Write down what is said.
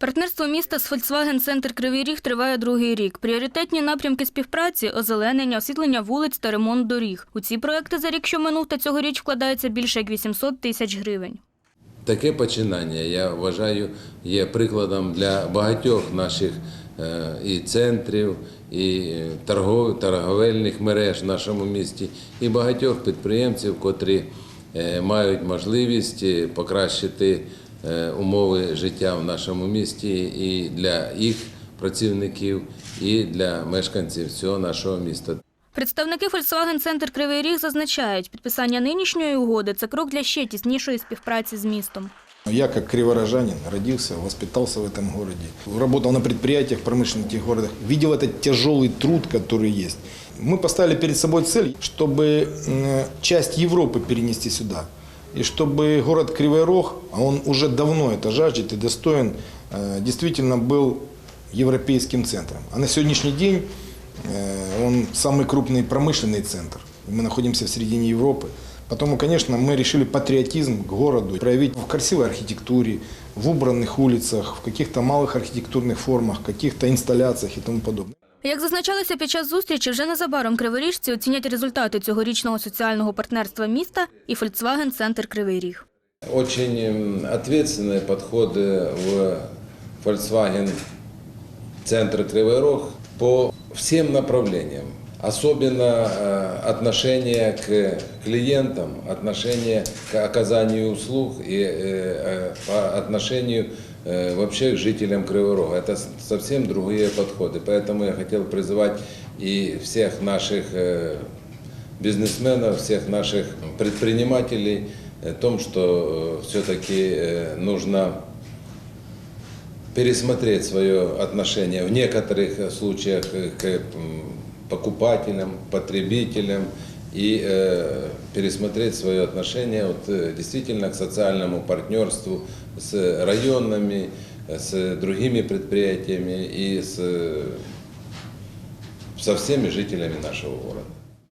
Партнерство міста з Volkswagen Центр Кривий Ріг триває другий рік. Пріоритетні напрямки співпраці озеленення, освітлення вулиць та ремонт доріг. У ці проекти за рік, що минув, та цьогоріч вкладається більше як 800 тисяч гривень. Таке починання, я вважаю, є прикладом для багатьох наших е, і центрів, і торговельних мереж в нашому місті, і багатьох підприємців, котрі е, мають можливість е, покращити е, умови життя в нашому місті і для їх працівників, і для мешканців всього нашого міста. Представники Volkswagen Центр Кривий Ріг зазначають, підписання нинішньої угоди це крок для ще тіснішої співпраці з містом. Я как криворожанин родился, воспитался в этом городе. Работал на предприятиях, промышленных этих городах. Видел этот тяжелый труд, который есть. Мы поставили перед собой цель, чтобы м, часть Европы перенести сюда. И чтобы город Кривой Рог, а он уже давно это жаждет и достоин, э, действительно был европейским центром. А на сегодняшний день э, он самый крупный промышленный центр. Мы находимся в середине Европы. Потому, конечно, мы решили патриотизм к городу проявить в красивой архитектуре, в убранных улицах, в каких-то малых архитектурных формах, каких-то инсталляциях и тому подобное. Як зазначалося під час зустрічі, вже незабаром криворіжці оцінять результати цьогорічного соціального партнерства міста і Volkswagen Центр Кривий Ріг. Очень м, ответственные подходы в Volkswagen Центр Кривой Рог по всем направлениям. Особенно э, отношение к клиентам, отношение к оказанию услуг и э, э, по отношению э, вообще к жителям Кривого Рога. Это совсем другие подходы. Поэтому я хотел призывать и всех наших э, бизнесменов, всех наших предпринимателей о том, что все-таки нужно пересмотреть свое отношение в некоторых случаях к покупателям, потребителям и э, пересмотреть свое отношение вот, э, действительно к социальному партнерству с районными, с другими предприятиями и с, со всеми жителями нашего города.